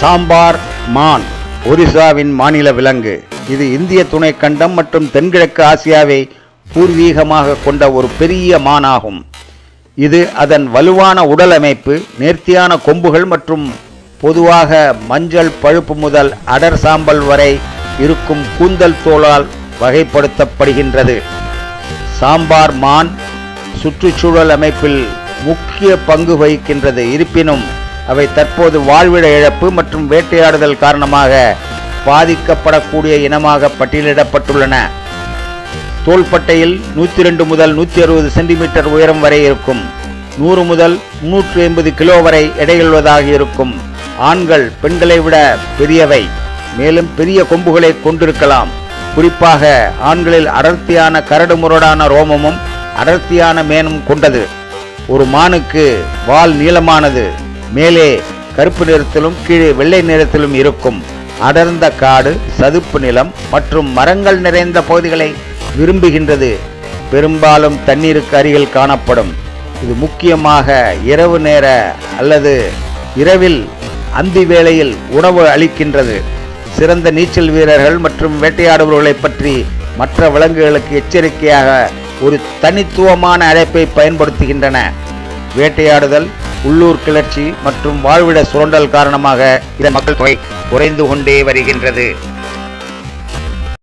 சாம்பார் மான் ஒரிசாவின் மாநில விலங்கு. இது இந்திய துணைக்கண்டம் மற்றும் தென்கிழக்கு ஆசியாவை பூர்வீகமாக கொண்ட ஒரு பெரிய மானாகும். இது அதன் வலுவான உடல் அமைப்பு நேர்த்தியான கொம்புகள் மற்றும் பொதுவாக மஞ்சள் பழுப்பு முதல் அடர் சாம்பல் வரை இருக்கும் கூந்தல் தோலால் வகைப்படுத்தப்படுகின்றது. சாம்பார் மான் சுற்றுச்சூழல் அமைப்பில் முக்கிய பங்கு வகிக்கின்றது. இருப்பினும் அவை தற்போது வாழ்விட இழப்பு மற்றும் வேட்டையாடுதல் காரணமாக பாதிக்கப்படக்கூடிய இனமாக பட்டியலிடப்பட்டுள்ளன. தோள்பட்டையில் நூற்றி ரெண்டு முதல் நூற்றி அறுபது சென்டிமீட்டர் உயரம் வரை இருக்கும். நூறு முதல் முன்னூற்றி ஐம்பது கிலோ வரை எடையுள்ளதாக இருக்கும். ஆண்கள் பெண்களை விட பெரியவை. மேலும் பெரிய கொம்புகளை கொண்டிருக்கலாம். குறிப்பாக ஆண்களில் அடர்த்தியான கரடு முரடான ரோமமும் அடர்த்தியான மேனும் கொண்டது. ஒரு மானுக்கு வால் நீளமானது. மேலே கருப்பு நிறத்திலும் கீழே வெள்ளை நிறத்திலும் இருக்கும் அடர்ந்த காடு சதுப்பு நிலம் மற்றும் மரங்கள் நிறைந்த பகுதிகளை விரும்புகின்றது. பெரும்பாலும் தண்ணீருக்கு அருகில் காணப்படும். இது முக்கியமாக இரவு நேர அல்லது இரவில் அந்தி வேளையில் உணவு அளிக்கின்றது. சிறந்த நீச்சல் வீரர்கள் மற்றும் வேட்டையாடுபவர்களை பற்றி மற்ற விலங்குகளுக்கு எச்சரிக்கையாக ஒரு தனித்துவமான அழைப்பை பயன்படுத்துகின்றன. வேட்டையாடுதல் உள்ளூர் கிளர்ச்சி மற்றும் வாழ்விட சுரண்டல் காரணமாக இதன் மக்கள் தொகை குறைந்து கொண்டே வருகின்றது.